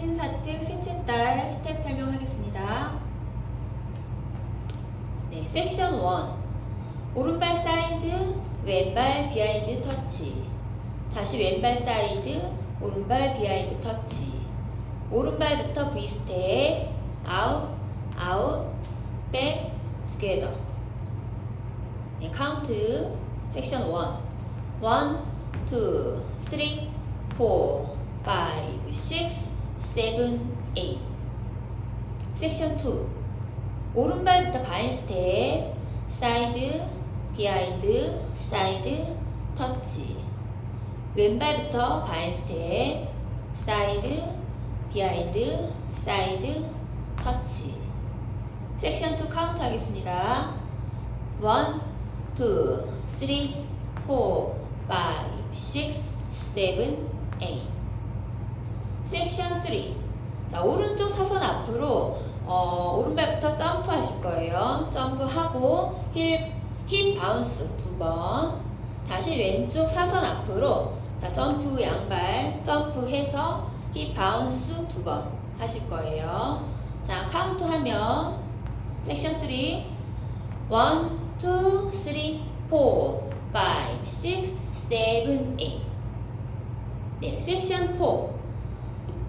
신사특 달 스텝 설명하겠습니다. 네, 섹션 1. 오른발 사이드, 왼발 비하인드 터치. 다시 왼발 사이드, 오른발 비하인드 터치. 오른발부터 V 스텝, 아웃, 아웃, 백, 투게더. 네, 카운트 섹션 1. 1, 2, 3, 4, 5, 6, 7, 8. 섹션 2. 오른발부터 바인 스텝, 사이드, 비하인드, 사이드, 터치. 왼발부터 바인 스텝, 사이드, 비하인드, 사이드, 터치. 섹션 2 카운트 하겠습니다. 1, 2, 3, 4, 5, 6, 7, 8. 섹션 3. 자, 오른쪽 사선 앞으로 어, 오른발부터 점프 하실 거예요. 점프하고 힐, 힙 바운스 두 번. 다시 왼쪽 사선 앞으로 자, 점프 양발 점프해서 힙 바운스 두 번 하실 거예요. 자, 카운트 하면 섹션 3 1, 2, 3, 4, 5, 6, 7, 8. 네, 섹션 4.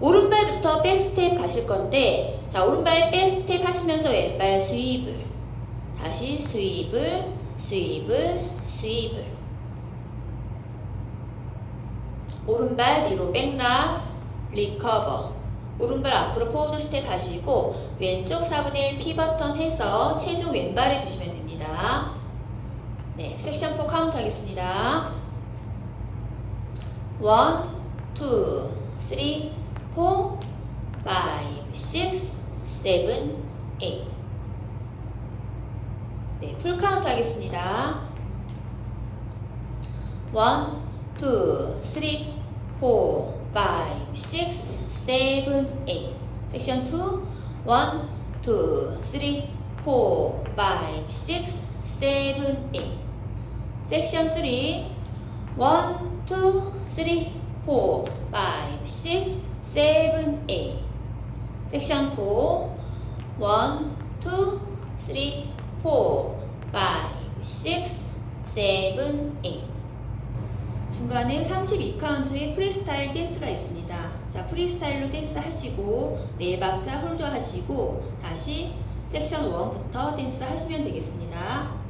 오른발부터 백스텝 가실 건데, 자, 오른발 백스텝 하시면서 왼발 스윕을. 다시 스윕을, 스윕을, 스윕을. 오른발 뒤로 백락, 리커버. 오른발 앞으로 포워드 스텝 하시고, 왼쪽 4분의 1 피버턴 해서 체중 왼발에 두시면 됩니다. 네, 섹션 4 카운트 하겠습니다. 1, 2, 3, 4, 5, 6, 7, 8. 네, 풀 카운트 하겠습니다. 1, 2, 3, 4, 5, 6, 7, 8. 섹션 2, 1, 2, 3, 4, 5, 6, 7, 8. 섹션 3, 1, 2, 3, 4, 5, 6, 7, 8. 섹션 4, 1, 2, 3, 4, 5, 6, 7, 8. 중간에 32카운트의 프리스타일 댄스가 있습니다. 자, 프리스타일로 댄스 하시고, 네 박자 홀드 하시고, 다시 섹션 1부터 댄스 하시면 되겠습니다.